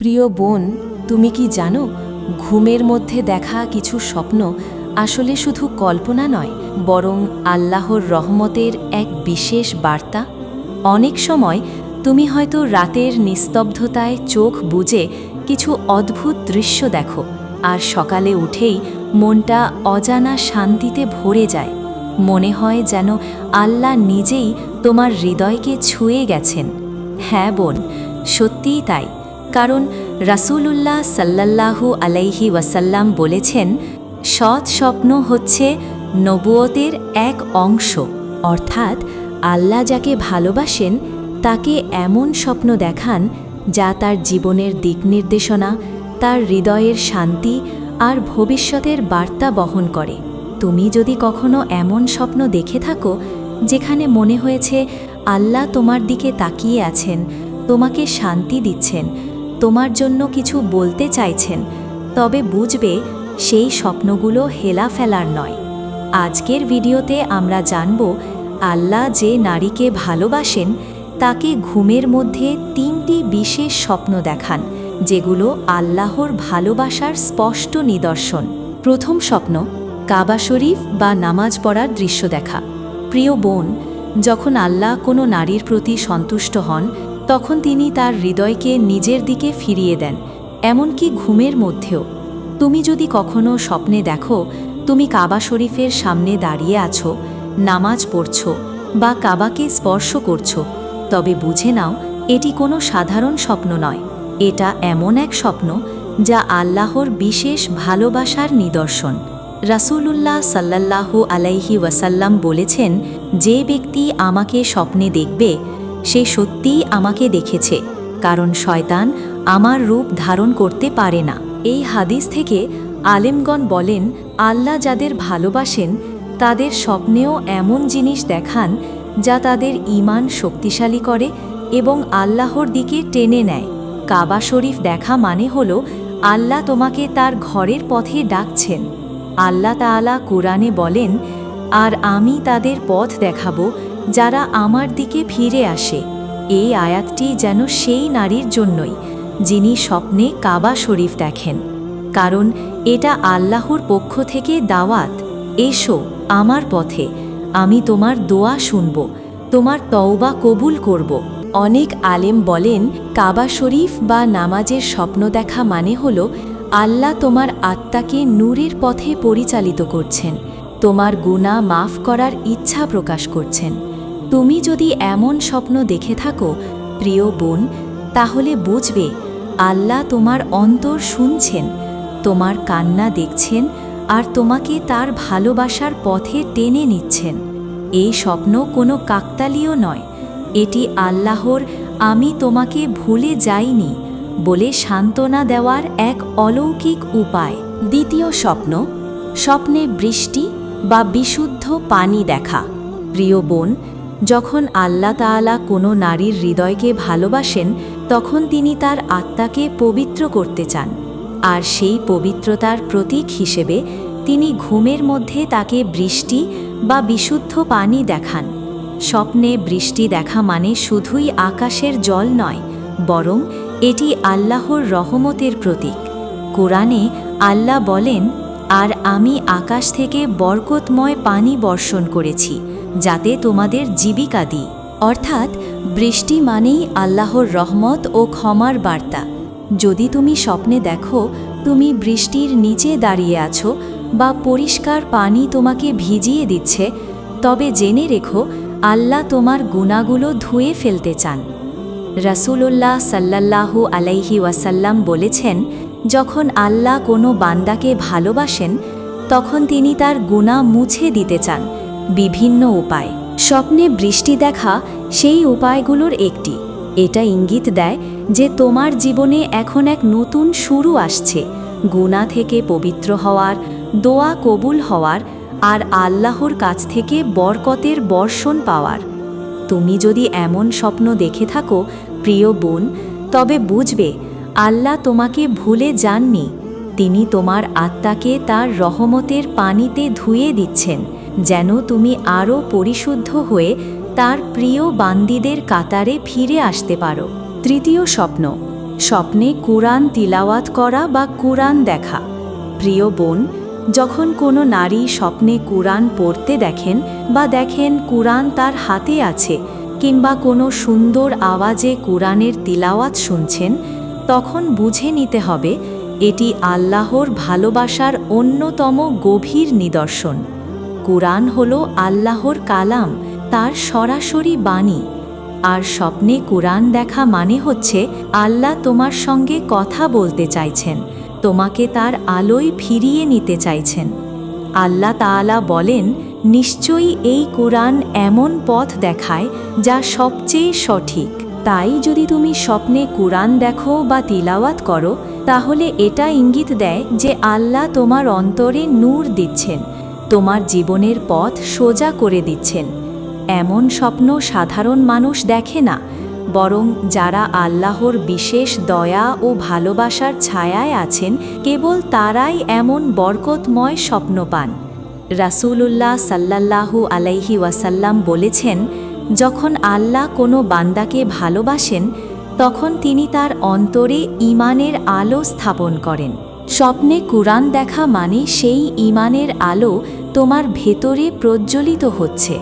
প্রিয় বোন, তুমি কি জানো, ঘুমের মধ্যে দেখা কিছু স্বপ্ন আসলে শুধু কল্পনা নয়, বরং আল্লাহর রহমতের এক বিশেষ বার্তা? অনেক সময় তুমি হয়তো রাতের নিস্তব্ধতায় চোখ বুজে কিছু অদ্ভুত দৃশ্য দেখো, আর সকালে উঠেই মনটা অজানা শান্তিতে ভরে যায়। মনে হয় যেন আল্লাহ নিজেই তোমার হৃদয়কে ছুঁয়ে গেছেন। হ্যাঁ বোন, সত্যিই তাই। কারণ রাসূলুল্লাহ সাল্লাল্লাহু আলাইহি ওয়াসাল্লাম বলেছেন, সৎ স্বপ্ন হচ্ছে নবুয়তের এক অংশ। অর্থাৎ আল্লাহ যাকে ভালোবাসেন, তাকে এমন স্বপ্ন দেখান যা তার জীবনের দিক নির্দেশনা, তার হৃদয়ের শান্তি আর ভবিষ্যতের বার্তা বহন করে। তুমি যদি কখনো এমন স্বপ্ন দেখে থাকো, যেখানে মনে হয়েছে আল্লাহ তোমার দিকে তাকিয়ে আছেন, তোমাকে শান্তি দিচ্ছেন তোমার জন্য কিছু বলতে চাইছেন, তবে বুঝবে সেই স্বপ্নগুলো হেলা ফেলার নয়। আজকের ভিডিওতে আমরা জানব, আল্লাহ যে নারীকে ভালোবাসেন, তাকে ঘুমের মধ্যে তিনটি বিশেষ স্বপ্ন দেখান, যেগুলো আল্লাহর ভালোবাসার স্পষ্ট নিদর্শন। প্রথম স্বপ্ন, কাবা শরীফ বা নামাজ পড়ার দৃশ্য দেখা। প্রিয় বোন, যখন আল্লাহ কোনো নারীর প্রতি সন্তুষ্ট হন তখন তিনি তার হৃদয়কে নিজের দিকে ফিরিয়ে দেন, এমনকি ঘুমের মধ্যেও। তুমি যদি কখনো স্বপ্নে দেখো, তুমি কাবা শরীফের সামনে দাঁড়িয়ে আছো, নামাজ পড়ছ বা কাবাকে স্পর্শ করছ, তবে বুঝে নাও, এটি কোনো সাধারণ স্বপ্ন নয়। এটা এমন এক স্বপ্ন যা আল্লাহর বিশেষ ভালোবাসার নিদর্শন। রাসূলুল্লাহ সাল্লাল্লাহু আলাইহি ওয়াসাল্লাম বলেছেন, যে ব্যক্তি আমাকে স্বপ্নে দেখবে সে সত্যিই আমাকে দেখেছে, কারণ শয়তান আমার রূপ ধারণ করতে পারে না। এই হাদিস থেকে আলেমগণ বলেন, আল্লাহ যাদের ভালোবাসেন, তাদের স্বপ্নেও এমন জিনিস দেখান, যা তাদের ঈমান শক্তিশালী করে এবং আল্লাহর দিকে টেনে নেয়। কাবা শরীফ দেখা মানে হল, আল্লাহ তোমাকে তার ঘরের পথে ডাকছেন। আল্লাহ তাআলা কোরআনে বলেন, আর আমি তাদের পথ দেখাবো যারা আমার দিকে ফিরে আসে, এই আয়াতটি যেন সেই নারীর জন্যই, যিনি স্বপ্নে কাবা শরীফ দেখেন। কারণ এটা আল্লাহর পক্ষ থেকে দাওয়াত, এসো আমার পথে, আমি তোমার দোয়া শুনব, তোমার তওবা কবুল করব। অনেক আলেম বলেন, কাবা শরীফ বা নামাজের স্বপ্ন দেখা মানে হল, আল্লাহ তোমার আত্মাকে নূরের পথে পরিচালিত করছেন, তোমার গুণা মাফ করার ইচ্ছা প্রকাশ করছেন। তুমি যদি এমন স্বপ্ন দেখে থাকো, প্রিয় বোন, তাহলে বুঝবে আল্লাহ তোমার অন্তর শুনছেন, তোমার কান্না দেখছেন, আর তোমাকে তার ভালোবাসার পথে টেনে নিচ্ছেন। এই স্বপ্ন কোনো কাকতালীয় নয়, এটি আল্লাহর আমি তোমাকে ভুলে যাইনি বলে সান্ত্বনা দেওয়ার এক অলৌকিক উপায়। দ্বিতীয় স্বপ্ন, স্বপ্নে বৃষ্টি বা বিশুদ্ধ পানি দেখা। প্রিয় বোন যখন আল্লাহ তাআলা কোনো নারীর হৃদয়কে ভালোবাসেন, তখন তিনি তার আত্মাকে পবিত্র করতে চান। আর সেই পবিত্রতার প্রতীক হিসেবে তিনি ঘুমের মধ্যে তাকে বৃষ্টি বা বিশুদ্ধ পানি দেখান। স্বপ্নে বৃষ্টি দেখা মানে শুধুই আকাশের জল নয়, বরং এটি আল্লাহর রহমতের প্রতীক। কোরআনে আল্লাহ বলেন, আর আমি আকাশ থেকে বরকতময় পানি বর্ষণ করেছি। যাতে তোমাদের জীবিকা দিই। অর্থাৎ বৃষ্টি মানেই আল্লাহর রহমত ও ক্ষমার বার্তা। যদি তুমি স্বপ্নে দেখো, তুমি বৃষ্টির নিচে দাঁড়িয়ে আছো বা পরিষ্কার পানি তোমাকে ভিজিয়ে দিচ্ছে, তবে জেনে রেখো, আল্লাহ তোমার গুণাগুলো ধুয়ে ফেলতে চান। রাসূলুল্লাহ সাল্লাল্লাহু আলাইহি ওয়াসাল্লাম বলেছেন, যখন আল্লাহ কোনো বান্দাকে ভালোবাসেন, তখন তিনি তার গুণা মুছে দিতে চান। বিভিন্ন উপায়। স্বপ্নে বৃষ্টি দেখা সেই উপায়গুলোর একটি। এটা ইঙ্গিত দেয় যে তোমার জীবনে এখন এক নতুন শুরু আসছে। গুণা থেকে পবিত্র হওয়ার, দোয়া কবুল হওয়ার আর আল্লাহর কাছ থেকে বরকতের বর্ষণ পাওয়ার। তুমি যদি এমন স্বপ্ন দেখে থাকো, প্রিয় বোন, তবে বুঝবে আল্লাহ তোমাকে ভুলে যাননি। তিনি তোমার আত্মাকে তার রহমতের পানিতে ধুয়ে দিচ্ছেন। যেন তুমি আরও পরিশুদ্ধ হয়ে তার প্রিয় বান্দিদের কাতারে ফিরে আসতে পারো। তৃতীয় স্বপ্ন, স্বপ্নে কুরআন তিলাওয়াত করা বা কুরআন দেখা। প্রিয় বোন, যখন কোনো নারী স্বপ্নে কুরআন পড়তে দেখেন বা দেখেন কুরআন তার হাতে আছে কিংবা কোনো সুন্দর আওয়াজে কুরআনের তিলাওয়াত শুনছেন, তখন বুঝে নিতে হবে এটি আল্লাহর ভালোবাসার অন্যতম গভীর নিদর্শন। কুরআন হল আল্লাহর কালাম, তার সরাসরি বাণী। আর স্বপ্নে কুরআন দেখা মানে হচ্ছে আল্লাহ তোমার সঙ্গে কথা বলতে চাইছেন, তোমাকে তার আলোয় ফিরিয়ে নিতে চাইছেন। আল্লাহ তাআলা বলেন, নিশ্চয়ই এই কুরআন এমন পথ দেখায় যা সবচেয়ে সঠিক। তাই যদি তুমি স্বপ্নে কুরআন দেখো বা তিলাওয়াত করো, তাহলে এটা ইঙ্গিত দেয় যে আল্লাহ তোমার অন্তরে নূর দিচ্ছেন। তোমার জীবনের পথ সোজা করে দিচ্ছেন। এমন স্বপ্ন সাধারণ মানুষ দেখে না, বরং যারা আল্লাহর বিশেষ দয়া ও ভালোবাসার ছায়ায় আছেন, কেবল তারাই এমন বরকতময় স্বপ্ন পান। রাসূলুল্লাহ সাল্লাল্লাহু আলাইহি ওয়াসাল্লাম বলেছেন, যখন আল্লাহ কোনো বান্দাকে ভালোবাসেন, তখন তিনি তার অন্তরে ইমানের আলো স্থাপন করেন। স্বপ্নে কুরআন দেখা মানে সেই ইমানের আলো তোমার ভেতরে প্রজ্বলিত হচ্ছে।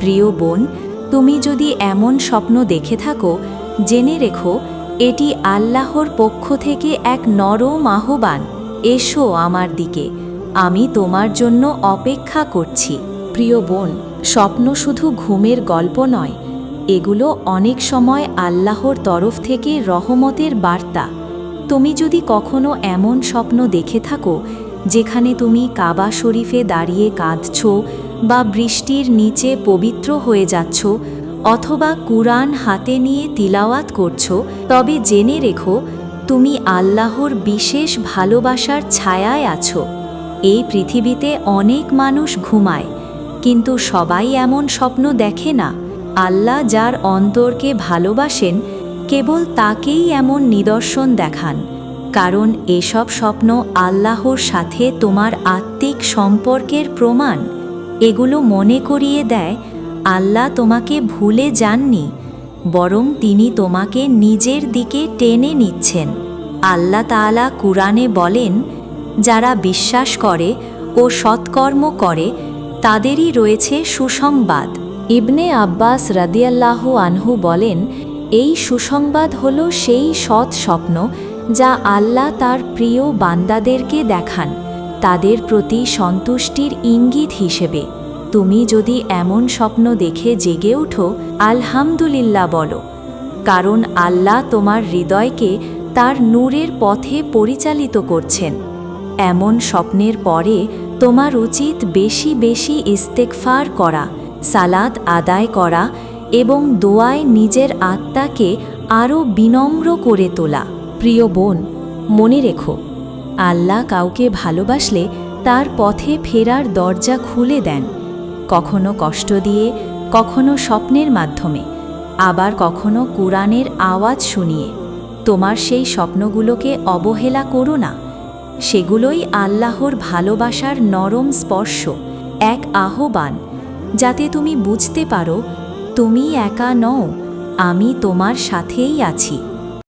প্রিয় বোন, তুমি যদি এমন স্বপ্ন দেখে থাকো, জেনে রেখো, এটি আল্লাহর পক্ষ থেকে এক নরম আহ্বান। এসো আমার দিকে, আমি তোমার জন্য অপেক্ষা করছি। প্রিয় বোন, স্বপ্ন শুধু ঘুমের গল্প নয়, এগুলো অনেক সময় আল্লাহর তরফ থেকে রহমতের বার্তা। তুমি যদি কখনো এমন স্বপ্ন দেখে থাকো, যেখানে তুমি কাবা শরীফে দাঁড়িয়ে কাঁদছ বা বৃষ্টির নিচে পবিত্র হয়ে যাচ্ছ অথবা কুরআন হাতে নিয়ে তিলাওয়াত করছ, তবে জেনে রেখো, তুমি আল্লাহর বিশেষ ভালোবাসার ছায়ায় আছো। এই পৃথিবীতে অনেক মানুষ ঘুমায়, কিন্তু সবাই এমন স্বপ্ন দেখে না। আল্লাহ যার অন্তরকে ভালোবাসেন কেবল তাকেই এমন নিদর্শন দেখান, কারণ এসব স্বপ্ন আল্লাহর সাথে তোমার আত্মিক সম্পর্কের প্রমাণ। এগুলো মনে করিয়ে দেয়, আল্লাহ তোমাকে ভুলে যাননি, বরং তিনি তোমাকে নিজের দিকে টেনে নিচ্ছেন। আল্লাহ তাআলা কুরআনে বলেন, যারা বিশ্বাস করে ও সৎকর্ম করে, তাদেরই রয়েছে সুসংবাদ। ইবনে আব্বাস রাদিয়াল্লাহু আনহু বলেন এই সুসংবাদ হল সেই সৎ স্বপ্ন যা আল্লাহ তার প্রিয় বান্দাদেরকে দেখান, তাদের প্রতি সন্তুষ্টির ইঙ্গিত হিসেবে। তুমি যদি এমন স্বপ্ন দেখে জেগে ওঠো, আলহামদুলিল্লাহ বলো, কারণ আল্লাহ তোমার হৃদয়কে তার নূরের পথে পরিচালিত করছেন। এমন স্বপ্নের পরে তোমার উচিত বেশি বেশি ইস্তেকফার করা, সালাত আদায় করা এবং দোয়ায় নিজের আত্মাকে আরও বিনম্র করে তোলা। প্রিয় বোন, মনে রেখো, আল্লাহ কাউকে ভালোবাসলে তার পথে ফেরার দরজা খুলে দেন, কখনো কষ্ট দিয়ে, কখনো স্বপ্নের মাধ্যমে, আবার কখনো কুরআনের আওয়াজ শুনিয়ে। তোমার সেই স্বপ্নগুলোকে অবহেলা করো না, সেগুলোই আল্লাহর ভালোবাসার নরম স্পর্শ, এক আহ্বান, যাতে তুমি বুঝতে পারো তুমি একা নও আমি তোমার সাথেই আছি।